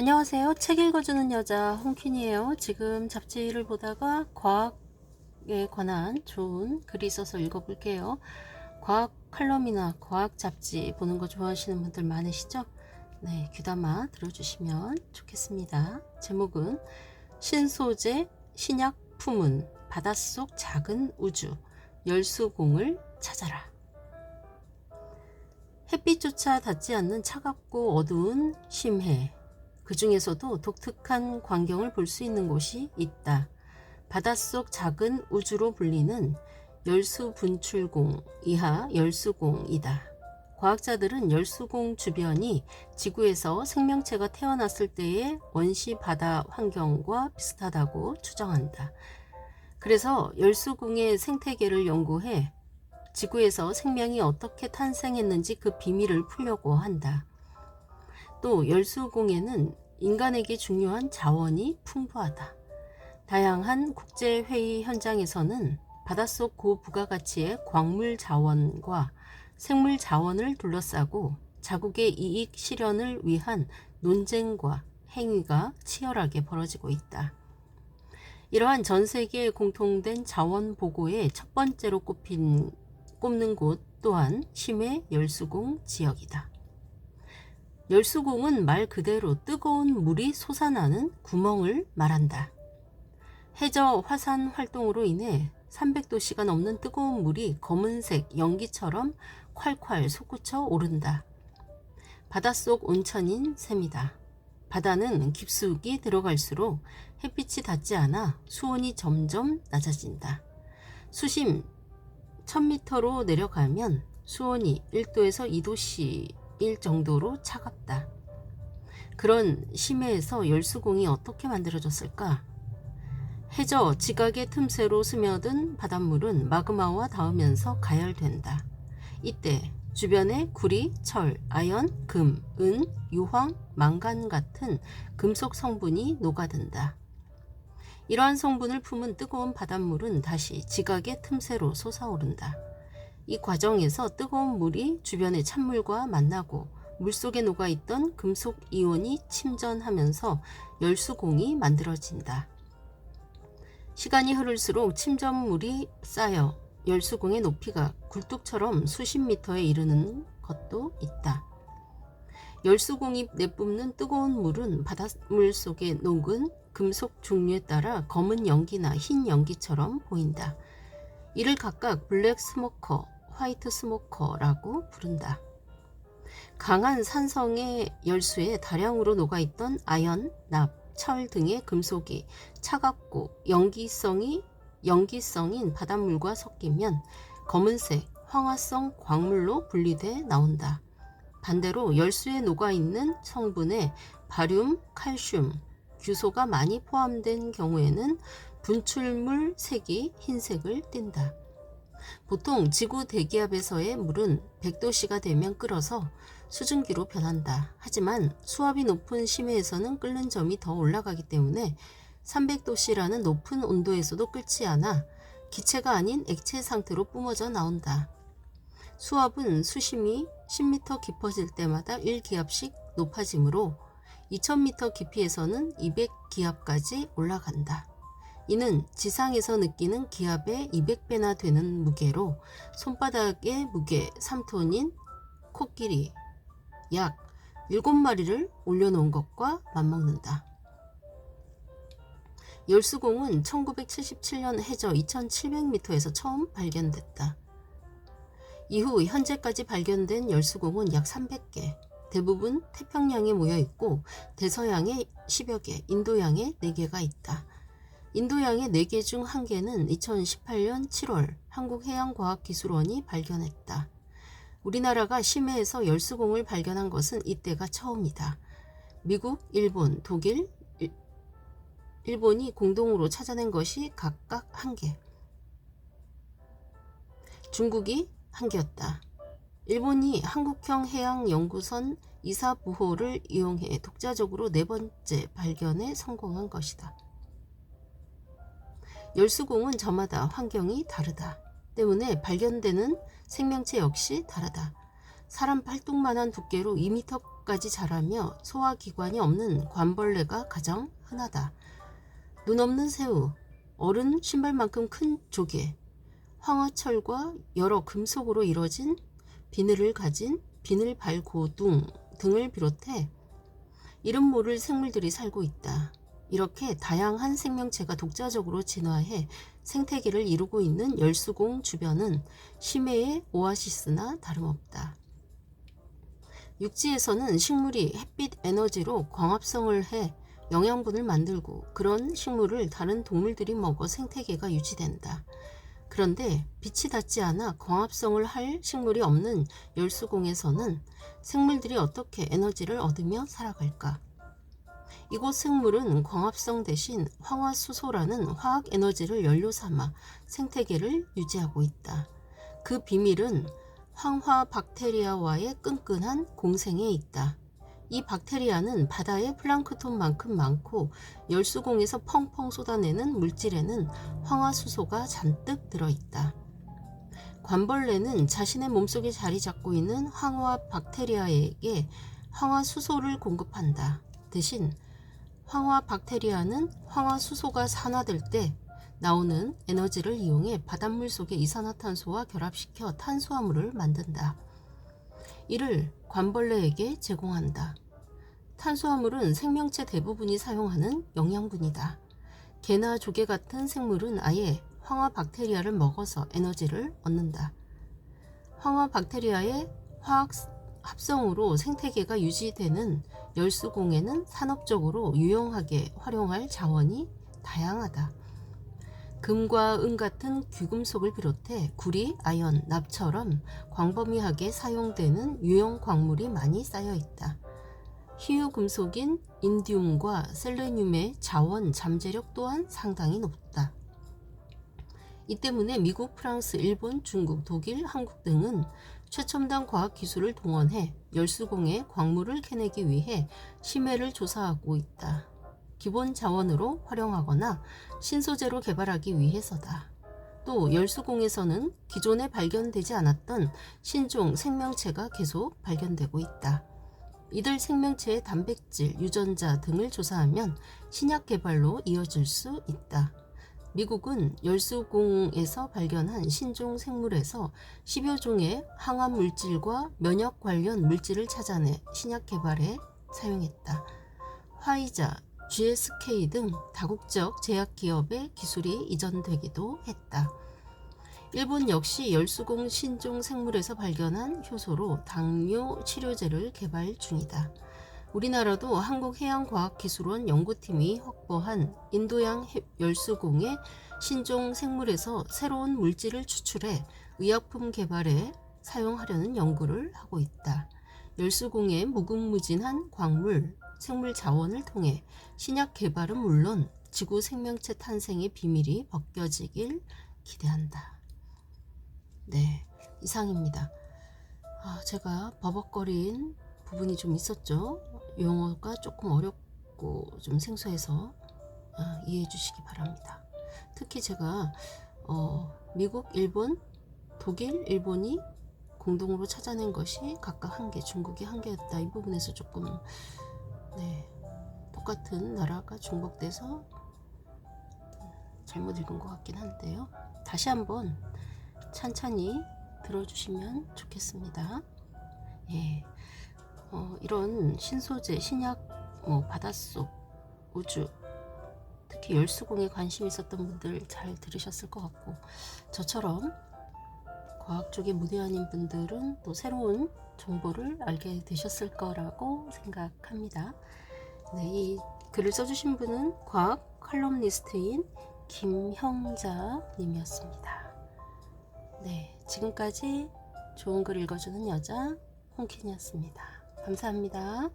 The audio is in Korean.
안녕하세요. 책 읽어주는 여자 홍퀸이에요. 지금 잡지를 보다가 과학에 관한 좋은 글이 있어서 읽어볼게요. 과학 칼럼이나 과학 잡지 보는 거 좋아하시는 분들 많으시죠? 네, 귀담아 들어주시면 좋겠습니다. 제목은 신소재 신약 품은 바닷속 작은 우주 열수공을 찾아라. 햇빛조차 닿지 않는 차갑고 어두운 심해. 그 중에서도 독특한 광경을 볼 수 있는 곳이 있다. 바닷속 작은 우주로 불리는 열수 분출공 이하 열수공이다. 과학자들은 열수공 주변이 지구에서 생명체가 태어났을 때의 원시 바다 환경과 비슷하다고 추정한다. 그래서 열수공의 생태계를 연구해 지구에서 생명이 어떻게 탄생했는지 그 비밀을 풀려고 한다. 또 열수공에는 인간에게 중요한 자원이 풍부하다. 다양한 국제회의 현장에서는 바닷속 고부가가치의 광물 자원과 생물 자원을 둘러싸고 자국의 이익 실현을 위한 논쟁과 행위가 치열하게 벌어지고 있다. 이러한 전 세계에 공통된 자원 보고의 첫 번째로 꼽힌, 꼽는 곳 또한 심해 열수공 지역이다. 열수공은 말 그대로 뜨거운 물이 솟아나는 구멍을 말한다. 해저 화산 활동으로 인해 300도씨가 넘는 뜨거운 물이 검은색 연기처럼 콸콸 솟구쳐 오른다. 바닷속 온천인 셈이다. 바다는 깊숙이 들어갈수록 햇빛이 닿지 않아 수온이 점점 낮아진다. 수심 1000m로 내려가면 수온이 1도에서 2도씨 일 정도로 차갑다. 그런 심해에서 열수공이 어떻게 만들어졌을까? 해저 지각의 틈새로 스며든 바닷물은 마그마와 닿으면서 가열된다. 이때 주변에 구리, 철, 아연, 금, 은, 유황, 망간 같은 금속 성분이 녹아든다. 이러한 성분을 품은 뜨거운 바닷물은 다시 지각의 틈새로 솟아오른다. 이 과정에서 뜨거운 물이 주변의 찬물과 만나고 물 속에 녹아있던 금속 이온이 침전하면서 열수공이 만들어진다. 시간이 흐를수록 침전물이 쌓여 열수공의 높이가 굴뚝처럼 수십 미터에 이르는 것도 있다. 열수공이 내뿜는 뜨거운 물은 바닷물 속에 녹은 금속 종류에 따라 검은 연기나 흰 연기처럼 보인다. 이를 각각 블랙 스모커, 화이트 스모커라고 부른다. 강한 산성의 열수에 다량으로 녹아있던 아연, 납, 철 등의 금속이 차갑고 연기성이 연기성인 바닷물과 섞이면 검은색 황화성 광물로 분리돼 나온다. 반대로 열수에 녹아있는 성분에 바륨, 칼슘, 규소가 많이 포함된 경우에는 분출물 색이 흰색을 띈다. 보통 지구 대기압에서의 물은 100도씨가 되면 끓어서 수증기로 변한다. 하지만 수압이 높은 심해에서는 끓는 점이 더 올라가기 때문에 300도씨라는 높은 온도에서도 끓지 않아 기체가 아닌 액체 상태로 뿜어져 나온다. 수압은 수심이 10m 깊어질 때마다 1기압씩 높아지므로 2000m 깊이에서는 200기압까지 올라간다. 이는 지상에서 느끼는 기압의 200배나 되는 무게로 손바닥의 무게 3톤인 코끼리 약 7마리를 올려놓은 것과 맞먹는다. 열수공은 1977년 해저 2700m에서 처음 발견됐다. 이후 현재까지 발견된 열수공은 약 300개, 대부분 태평양에 모여 있고 대서양에 10여 개, 인도양에 4개가 있다. 인도양의 4개 중 1개는 2018년 7월 한국해양과학기술원이 발견했다. 우리나라가 심해에서 열수공을 발견한 것은 이때가 처음이다. 미국, 일본, 독일, 일, 일본이 공동으로 찾아낸 것이 각각 한 개. 중국이 한 개였다. 일본이 한국형 해양연구선 이사부호를 이용해 독자적으로 네 번째 발견에 성공한 것이다. 열수공은 저마다 환경이 다르다. 때문에 발견되는 생명체 역시 다르다. 사람 팔뚝만한 두께로 2m 벼락까지 자라며 소화기관이 없는 관벌레가 가장 흔하다. 눈 없는 새우, 어른 신발만큼 큰 조개, 황화철과 여러 금속으로 이뤄진 비늘을 가진 비늘 발고둥 등을 비롯해 이름 모를 생물들이 살고 있다. 이렇게 다양한 생명체가 독자적으로 진화해 생태계를 이루고 있는 열수공 주변은 심해의 오아시스나 다름없다. 육지에서는 식물이 햇빛 에너지로 광합성을 해 영양분을 만들고 그런 식물을 다른 동물들이 먹어 생태계가 유지된다. 그런데 빛이 닿지 않아 광합성을 할 식물이 없는 열수공에서는 생물들이 어떻게 에너지를 얻으며 살아갈까? 이곳 생물은 광합성 대신 황화수소라는 화학 에너지를 연료 삼아 생태계를 유지하고 있다. 그 비밀은 황화 박테리아와의 끈끈한 공생에 있다. 이 박테리아는 바다의 플랑크톤만큼 많고 열수공에서 펑펑 쏟아내는 물질에는 황화수소가 잔뜩 들어있다. 관벌레는 자신의 몸속에 자리 잡고 있는 황화 박테리아에게 황화수소를 공급한다. 대신 황화 박테리아는 황화 수소가 산화될 때 나오는 에너지를 이용해 바닷물 속의 이산화탄소와 결합시켜 탄수화물을 만든다. 이를 관벌레에게 제공한다. 탄수화물은 생명체 대부분이 사용하는 영양분이다. 개나 조개 같은 생물은 아예 황화 박테리아를 먹어서 에너지를 얻는다. 황화 박테리아의 화학 합성으로 생태계가 유지되는 열수공에는 산업적으로 유용하게 활용할 자원이 다양하다. 금과 은 같은 귀금속을 비롯해 구리, 아연, 납처럼 광범위하게 사용되는 유용 광물이 많이 쌓여 있다. 희유 금속인 인디움과 셀레늄의 자원 잠재력 또한 상당히 높다. 이 때문에 미국, 프랑스, 일본, 중국, 독일, 한국 등은 최첨단 과학 기술을 동원해 열수공의 광물을 캐내기 위해 심해를 조사하고 있다. 기본 자원으로 활용하거나 신소재로 개발하기 위해서다. 또 열수공에서는 기존에 발견되지 않았던 신종 생명체가 계속 발견되고 있다. 이들 생명체의 단백질, 유전자 등을 조사하면 신약 개발로 이어질 수 있다. 미국은 열수공에서 발견한 신종 생물에서 10여 종의 항암 물질과 면역 관련 물질을 찾아내 신약 개발에 사용했다. 화이자, GSK 등 다국적 제약 기업의 기술이 이전되기도 했다. 일본 역시 열수공 신종 생물에서 발견한 효소로 당뇨 치료제를 개발 중이다. 우리나라도 한국해양과학기술원 연구팀이 확보한 인도양 열수공의 신종 생물에서 새로운 물질을 추출해 의약품 개발에 사용하려는 연구를 하고 있다. 열수공의 무궁무진한 광물, 생물 자원을 통해 신약 개발은 물론 지구 생명체 탄생의 비밀이 벗겨지길 기대한다. 네, 이상입니다. 아, 제가 버벅거린 부분이 좀 있었죠. 용어가 조금 어렵고 좀 생소해서 아, 이해해 주시기 바랍니다. 특히 제가 어, 미국, 일본, 독일, 일본이 공동으로 찾아낸 것이 각각 한 개, 중국이 한 개였다. 이 부분에서 조금 네, 똑같은 나라가 중복돼서 잘못 읽은 것 같긴 한데요. 다시 한번 찬찬히 들어주시면 좋겠습니다. 예, 어, 이런 신소재, 신약, 뭐 바닷속, 우주, 특히 열수공에 관심 있었던 분들 잘 들으셨을 것 같고 저처럼 과학 쪽에 무대한인 분들은 또 새로운 정보를 알게 되셨을 거라고 생각합니다. 네, 이 글을 써주신 분은 과학 칼럼니스트인 김형자 님이었습니다. 네, 지금까지 좋은 글 읽어주는 여자 홍킨이었습니다. 감사합니다.